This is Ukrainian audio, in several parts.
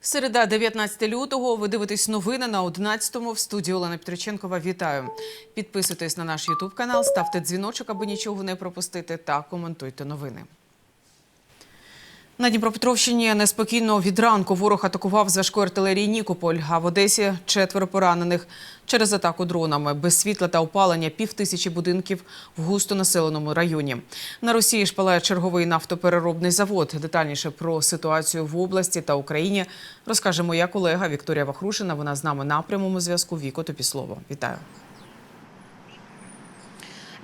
Середа, 19 лютого. Ви дивитесь новини на 11-му. В студії Олена Петриченкова. Вітаю. Підписуйтесь на наш Ютуб канал, ставте дзвіночок, аби нічого не пропустити, та коментуйте новини. На Дніпропетровщині неспокійно від ранку ворог атакував з важкої артилерії Нікополь, а в Одесі четверо поранених через атаку дронами. Без світла та опалення півтисячі будинків в густонаселеному районі. На Росії шпалає черговий нафтопереробний завод. Детальніше про ситуацію в області та Україні розкаже моя колега Вікторія Вахрушина. Вона з нами на прямому зв'язку. Віко, тобі слово. Вітаю.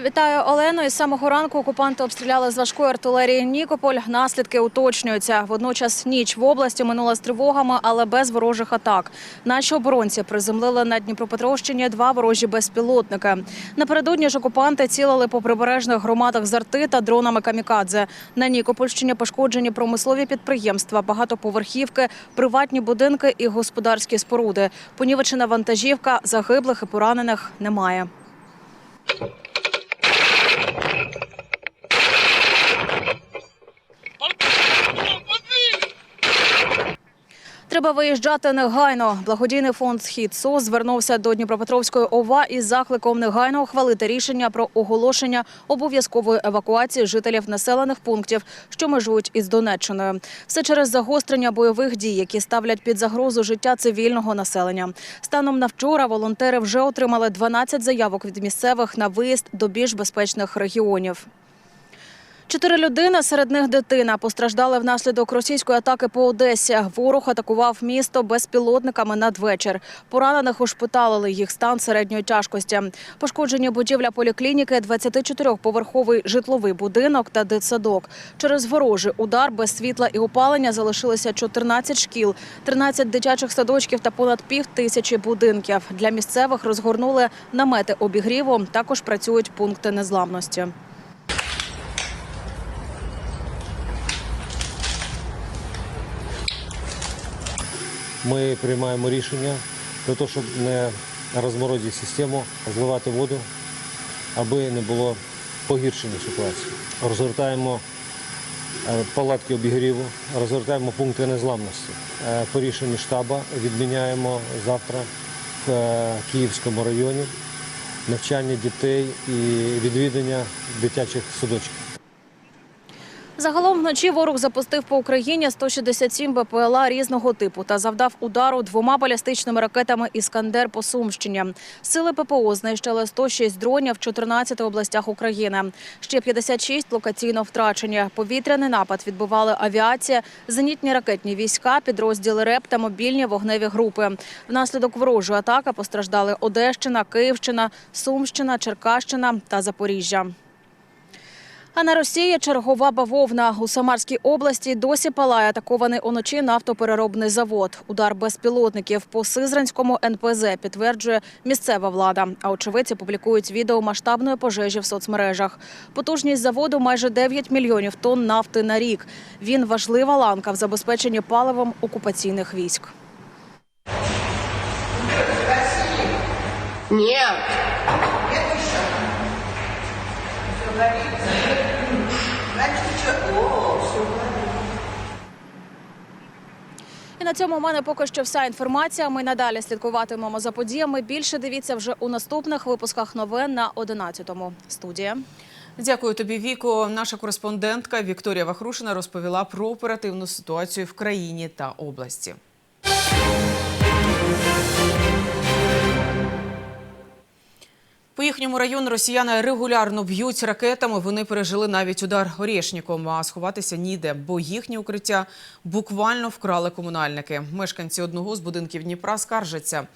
Вітаю Олено. Із самого ранку окупанти обстріляли з важкої артилерії Нікополь. Наслідки уточнюються. Водночас ніч в області минула з тривогами, але без ворожих атак. Наші оборонці приземлили на Дніпропетровщині два ворожі безпілотники. Напередодні ж окупанти цілили по прибережних громадах з арти та дронами камікадзе. На Нікопольщині пошкоджені промислові підприємства, багатоповерхівки, приватні будинки і господарські споруди. Понівечена вантажівка, загиблих і поранених немає. Треба виїжджати негайно. Благодійний фонд Схід СОС звернувся до Дніпропетровської ОВА із закликом негайно ухвалити рішення про оголошення обов'язкової евакуації жителів населених пунктів, що межують із Донеччиною. Все через загострення бойових дій, які ставлять під загрозу життя цивільного населення. Станом на вчора волонтери вже отримали 12 заявок від місцевих на виїзд до більш безпечних регіонів. Чотири людини, серед них дитина, постраждали внаслідок російської атаки по Одесі. Ворог атакував місто безпілотниками надвечір. Поранених ушпиталили їх стан середньої тяжкості. Пошкоджені будівля поліклініки, 24-поверховий житловий будинок та дитсадок. Через ворожий удар без світла і опалення залишилося 14 шкіл, 13 дитячих садочків та понад пів тисячі будинків. Для місцевих розгорнули намети обігріву. Також працюють пункти незламності. Ми приймаємо рішення для того, щоб не розморозити систему, зливати воду, аби не було погіршення ситуації. Розгортаємо е, палатки обігріву, розгортаємо пункти незламності. Е, По рішенню штабу відміняємо завтра в е, Київському районі навчання дітей і відвідання дитячих садочків. Загалом вночі ворог запустив по Україні 167 БПЛА різного типу та завдав удару двома балістичними ракетами «Іскандер» по Сумщині. Сили ППО знищили 106 дронів в 14 областях України. Ще 56 локаційно втрачені. Повітряний напад відбували авіація, зенітні ракетні війська, підрозділи РЕП та мобільні вогневі групи. Внаслідок ворожої атаки постраждали Одещина, Київщина, Сумщина, Черкащина та Запоріжжя. А на Росії чергова бавовна у Самарській області досі палає атакований уночі нафтопереробний завод. Удар безпілотників по Сизранському НПЗ підтверджує місцева влада. А очевидці публікують відео масштабної пожежі в соцмережах. Потужність заводу майже 9 мільйонів тонн нафти на рік. Він важлива ланка в забезпеченні паливом окупаційних військ. І на цьому у мене поки що вся інформація. Ми надалі слідкуватимемо за подіями. Більше дивіться вже у наступних випусках новин на 11-му. Студія. Дякую тобі, Віко. Наша кореспондентка Вікторія Вахрушина розповіла про оперативну ситуацію в країні та області. Їхньому району росіяни регулярно б'ють ракетами. Вони пережили навіть удар горішніком, а сховатися ніде, бо їхні укриття буквально вкрали комунальники. Мешканці одного з будинків Дніпра скаржаться.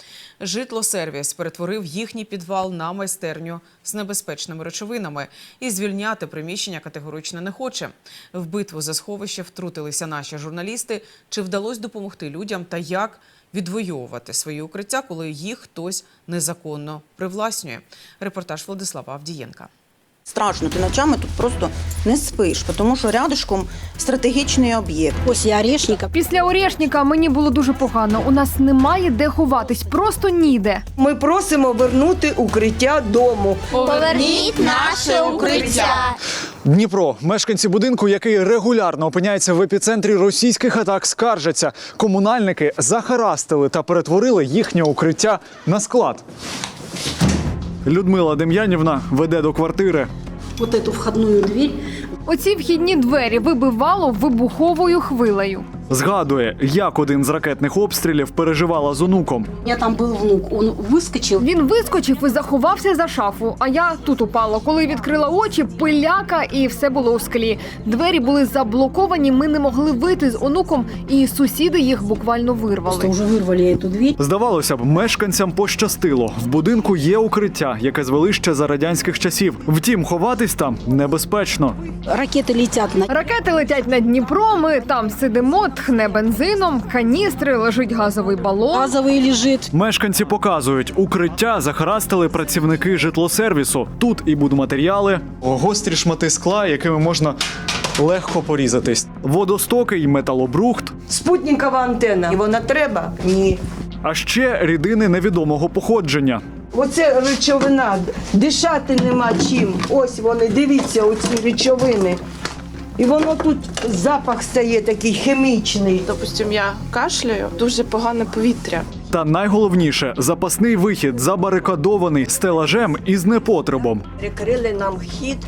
Житло-сервіс перетворив їхній підвал на майстерню з небезпечними речовинами і звільняти приміщення категорично не хоче. В битву за сховище втрутилися наші журналісти. Чи вдалося допомогти людям та як? Відвоювати свої укриття, коли їх хтось незаконно привласнює. Репортаж Владислава Авдієнка. Страшно, ти ночами тут просто не спиш, тому що рядышком стратегічний об'єкт. Після Орешника Після Орешника мені було дуже погано. У нас немає де ховатись, просто ніде. Ми просимо вернути укриття дому. Поверніть наше укриття. Дніпро, мешканці будинку, який регулярно опиняється в епіцентрі російських атак, скаржаться. Комунальники захарастили та перетворили їхнє укриття на склад. Людмила Дем'янівна веде до квартири. вот эту входную двір. Оці вхідні двері вибивало вибуховою хвилею. Згадує, як один з ракетних обстрілів переживала з онуком. У меня там был внук, он выскочил. Він вискочив і заховався за шафу. А я тут упала. Коли відкрила очі, пиляка, і все було у склі. Двері були заблоковані. Ми не могли вийти з онуком, і сусіди їх буквально Просто вирвали. уже вырвали эту дверь. Здавалося б, мешканцям пощастило. В будинку є укриття, яке звели ще за радянських часів. Втім, ховатись там небезпечно. Ракеты летят на Ракети летять над Дніпро. Ми там сидимо, тхне бензином, каністри, лежить газовий балон. газовый лежит. Мешканці показують, укриття захарастили працівники житлосервісу. Тут і будматеріали, гострі шмати скла, якими можна легко порізатись. Водостоки й металобрухт, Спутникова антенна. І вона треба? Ні. а ще рідини невідомого походження. Оце речовина. Дишати нема чим. Ось вони, дивіться, оці речовини. І воно тут запах стає такий хімічний. Допустим, я кашляю, дуже погане повітря. Та найголовніше запасний вихід забарикадований стелажем із непотребом. Прикрили нам вхід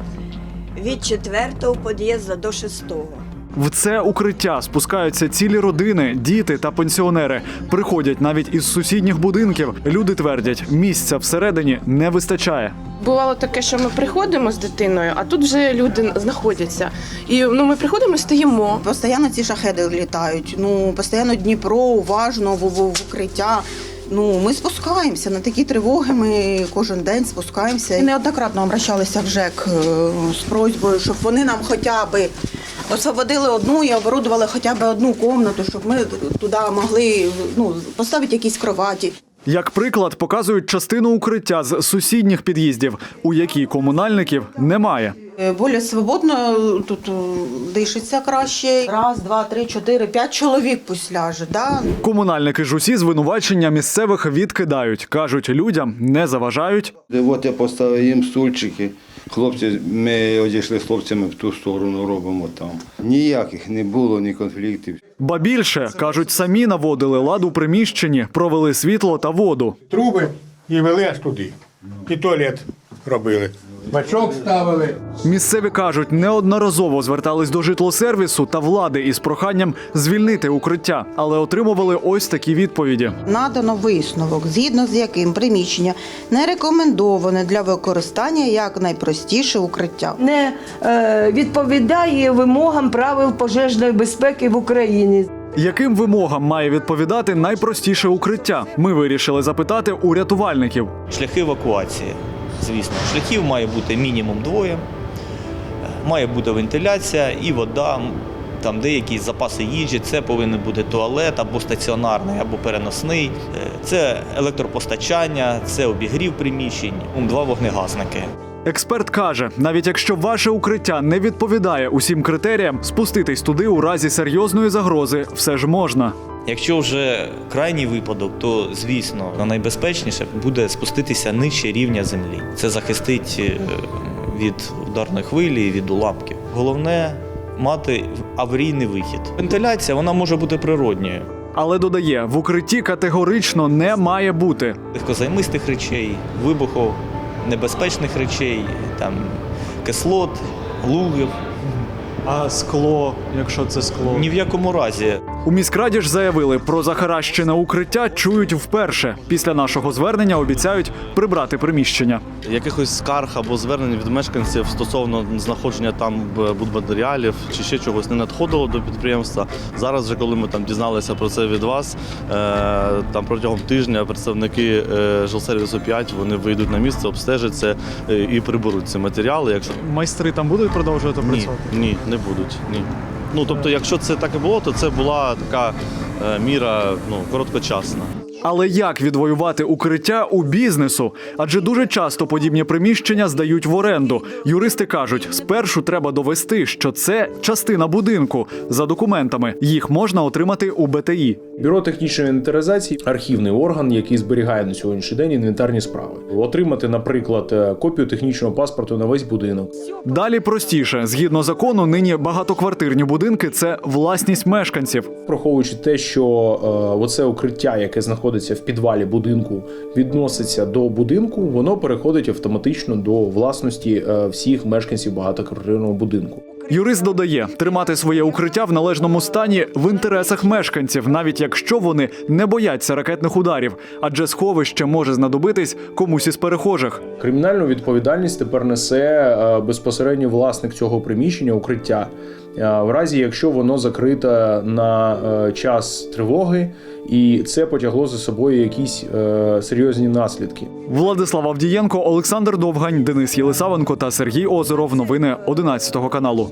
від четвертого під'їзду до шестого. В це укриття спускаються цілі родини, діти та пенсіонери. Приходять навіть із сусідніх будинків. Люди твердять, місця всередині не вистачає. Бувало таке, що ми приходимо з дитиною, а тут вже люди знаходяться. І ну ми приходимо і стоїмо. Постійно ці шахеди літають. Ну, постійно Дніпро, уважно, в, в, в укриття. Ну, ми спускаємося на такі тривоги. Ми кожен день спускаємося. Неоднократно обращалися в ЖЕК е, з просьбою, щоб вони нам хоча б освободили одну і оборудували хоча б одну кімнату, щоб ми туди могли ну, поставити якісь кроваті. Як приклад, показують частину укриття з сусідніх під'їздів, у якій комунальників немає. Е, свободно тут е, дишиться краще. Раз, два, три, чотири, п'ять чоловік пусть ляже. Да? Комунальники ж усі звинувачення місцевих відкидають. кажуть, людям не заважають. От я поставив їм стульчики. Хлопці, ми одійшли з хлопцями в ту сторону, робимо там. Ніяких не було, ні конфліктів. Ба більше кажуть, самі наводили лад у приміщенні, провели світло та воду. труби і вели аж туди. І туалет робили. Бачок ставили. Місцеві кажуть, неодноразово звертались до житлосервісу та влади із проханням звільнити укриття, але отримували ось такі відповіді. Надано висновок, згідно з яким приміщення не рекомендоване для використання як найпростіше укриття. Не е, відповідає вимогам правил пожежної безпеки в Україні. Яким вимогам має відповідати найпростіше укриття? Ми вирішили запитати у рятувальників. Шляхи евакуації. Звісно, шляхів має бути мінімум двоє, має бути вентиляція і вода. Там деякі запаси їжі, це повинен бути туалет або стаціонарний, або переносний. Е, Це електропостачання, це обігрів приміщень, два вогнегасники. Експерт каже, навіть якщо ваше укриття не відповідає усім критеріям, спуститись туди у разі серйозної загрози все ж можна. Якщо вже крайній випадок, то звісно найбезпечніше буде спуститися нижче рівня землі. Це захистить е, від ударної хвилі, від уламків. Головне мати аварійний вихід. Вентиляція вона може бути природньою. Але додає, в укритті категорично не має бути. Легкозаймистих речей, вибухов, небезпечних речей, там кислот, лугів. А скло, якщо це скло, Ні в якому разі у міськраді ж заявили про захаращене укриття чують вперше. Після нашого звернення обіцяють прибрати приміщення. Якихось скарг або звернень від мешканців стосовно знаходження там будматеріалів чи ще чогось не надходило до підприємства. Зараз, вже коли ми там дізналися про це від вас, е, там протягом тижня представники е, жилсервісу 5 вони вийдуть на місце, обстежать це е, і приберуть ці матеріали. Якщо Майстри там будуть продовжувати ні, ні, не будуть. Ні. Ну тобто, якщо це так і було, то це була така е, міра ну, короткочасна. Але як відвоювати укриття у бізнесу? Адже дуже часто подібні приміщення здають в оренду. Юристи кажуть, спершу треба довести, що це частина будинку за документами. Їх можна отримати у БТІ. Бюро технічної інвентаризації архівний орган, який зберігає на сьогоднішній день інвентарні справи. Отримати, наприклад, копію технічного паспорту на весь будинок. Далі простіше, згідно закону, нині багатоквартирні будинки це власність мешканців. Враховуючи те, що е, оце укриття, яке знаходиться в підвалі будинку, відноситься до будинку, воно переходить автоматично до власності е, всіх мешканців багатоквартирного будинку. Юрист додає, тримати своє укриття в належному стані в інтересах мешканців, навіть якщо вони не бояться ракетних ударів, адже сховище може знадобитись комусь із перехожих. Кримінальну відповідальність тепер несе е, безпосередньо власник цього приміщення, укриття, в разі якщо воно закрите на е, час тривоги, і це потягло за собою якісь е, серйозні наслідки. Владислав Авдієнко, Олександр Довгань, Денис Єлисавенко та Сергій Озеров. Новини 11 каналу.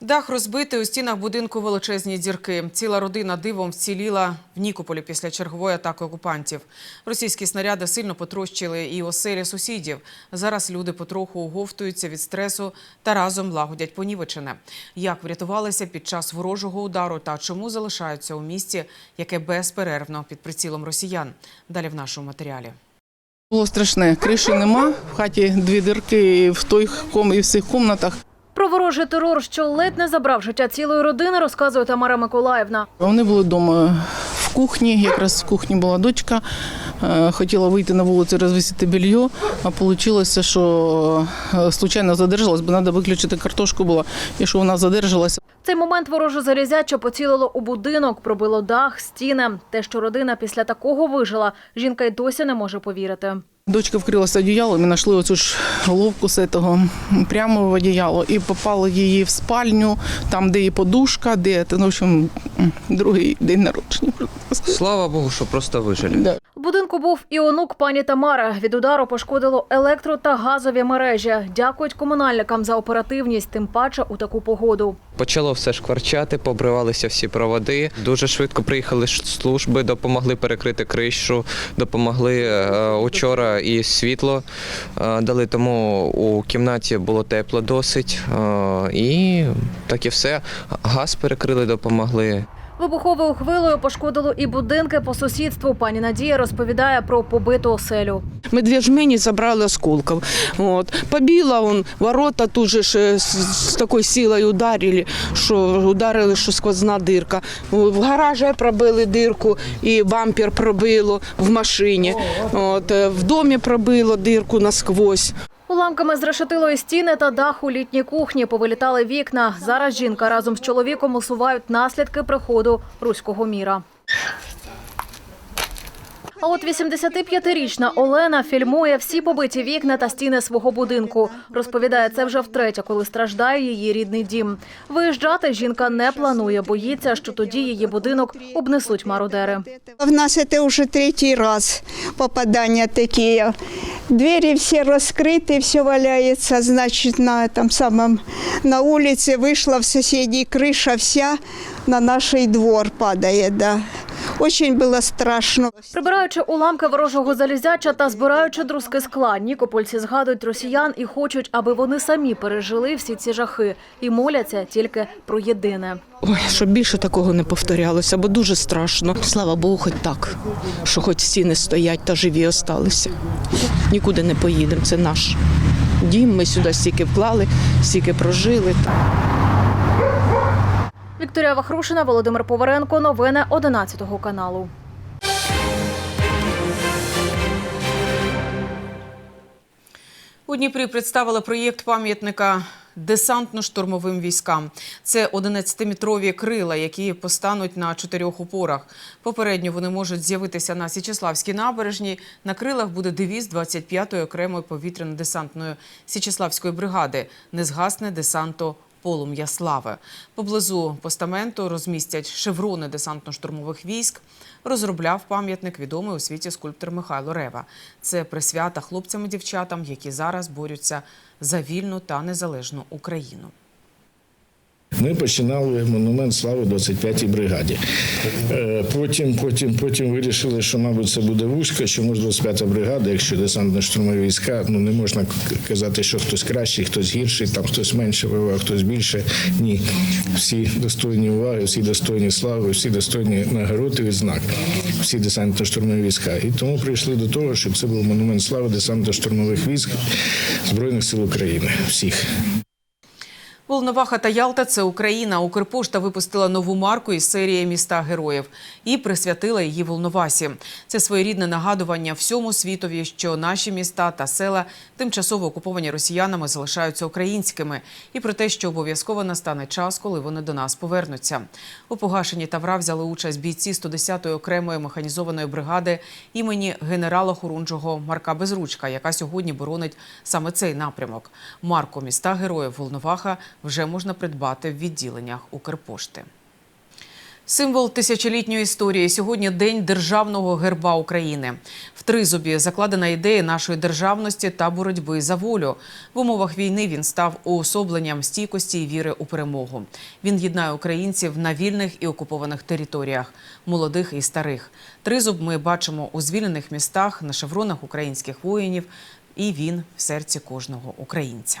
Дах розбитий у стінах будинку величезні дірки. Ціла родина дивом вціліла в Нікополі після чергової атаки окупантів. Російські снаряди сильно потрощили і оселі сусідів. Зараз люди потроху оговтуються від стресу та разом лагодять понівечене. Як врятувалися під час ворожого удару та чому залишаються у місті, яке безперервно під прицілом росіян? Далі в нашому матеріалі. Було страшне. Криші нема. В хаті дві дирки в той ком і в всіх кімнатах. Ворожий терор, що ледь не забрав життя цілої родини, розказує Тамара Миколаївна. Вони були вдома в кухні. Якраз в кухні була дочка. Е, Хотіла вийти на вулицю розвісити белье, а вийшло, що е, случайно задержалась, бо треба виключити картошку була, і що вона задержалася. Цей момент вороже залізяче поцілило у будинок, пробило дах, стіни. Те, що родина після такого вижила, жінка й досі не може повірити. Дочка вкрилася одіялом і знайшли оцю ж головку з цього прямо в одіяло і попали її в спальню, там, де і подушка, де ну, в общем, другий день народження. Слава Богу, що просто вижили. Да. Будинку був і онук пані Тамари. Від удару пошкодило електро та газові мережі. Дякують комунальникам за оперативність, тим паче у таку погоду. Почало все шкварчати, побривалися всі проводи. Дуже швидко приїхали служби, допомогли перекрити кришу, допомогли е, учора і світло е, дали, тому у кімнаті було тепло досить. е, і так і все. Газ перекрили, допомогли. Вибуховою хвилею пошкодило і будинки по сусідству. Пані Надія розповідає про побиту оселю. Мы две жмени забрали осколков. Вот. Побила он, ворота тут же ж, э, с, с такой ударили, що ударили, що сквозна дирка. В гаражі пробили дирку і бампер пробило в машині. От. е, В домі пробило дирку насквозь. Уламками зрешетилої стіни та даху літній кухні. Повилітали вікна. Зараз жінка разом з чоловіком усувають наслідки приходу руського міра. А от 85-річна Олена фільмує всі побиті вікна та стіни свого будинку. Розповідає, це вже втретє, коли страждає її рідний дім. Виїжджати жінка не планує, боїться, що тоді її будинок обнесуть мародери. В нас это уже третий раз попадания такие. Двери все раскрыты, все валяется, значит, на этом самом, на улице вышла в соседей крыша вся на наш двор падает, да. Очень было страшно. Прибираючи уламки ворожого залізяча та збираючи друзки скла, нікопольці згадують росіян і хочуть, аби вони самі пережили всі ці жахи і моляться тільки про єдине. Ой, щоб більше такого не повторялося, бо дуже страшно. Слава Богу, хоч так, що хоч стіни стоять та живі осталися. Нікуди не поїдемо, це наш дім. Ми сюди стільки вклали, стільки прожили. Вікторія Вахрушина, Володимир Поваренко. Новини 11 каналу. У Дніпрі представили проєкт пам'ятника десантно-штурмовим військам. Це 11-метрові крила, які постануть на чотирьох опорах. Попередньо вони можуть з'явитися на Січеславській набережній. На крилах буде девіз 25-ї окремої повітряно-десантної Січеславської бригади «Не згасне десанту полум'я слави». Поблизу постаменту розмістять шеврони десантно-штурмових військ. Розробляв пам'ятник відомий у світі скульптор Михайло Рева. Це присвята хлопцям і дівчатам, які зараз борються за вільну та незалежну Україну. Ми починали монумент слави 25-й бригаді. Е, Потім, потім, потім вирішили, що, мабуть, це буде вузько, чому ж 25-та бригада, якщо десантно-штурмові війська, ну не можна казати, що хтось кращий, хтось гірший, там хтось менше воював, хтось більше. Ні. Всі достойні уваги, всі достойні слави, всі достойні нагород і відзнак, всі десантно-штурмові війська. І тому прийшли до того, щоб це був монумент слави десантно-штурмових військ Збройних сил України. Всіх. Волноваха та Ялта це Україна. Укрпошта випустила нову марку із серії міста героїв і присвятила її Волновасі. Це своєрідне нагадування всьому світові, що наші міста та села, тимчасово окуповані росіянами, залишаються українськими, і про те, що обов'язково настане час, коли вони до нас повернуться. У погашенні тавра взяли участь бійці 110-ї окремої механізованої бригади імені генерала Хорунжого Марка Безручка, яка сьогодні боронить саме цей напрямок. Марку міста героїв Волноваха вже можна придбати в відділеннях Укрпошти. Символ тисячолітньої історії сьогодні день державного герба України. В тризубі закладена ідея нашої державності та боротьби за волю. В умовах війни він став уособленням стійкості і віри у перемогу. Він єднає українців на вільних і окупованих територіях, молодих і старих. Тризуб ми бачимо у звільнених містах на шевронах українських воїнів, і він в серці кожного українця.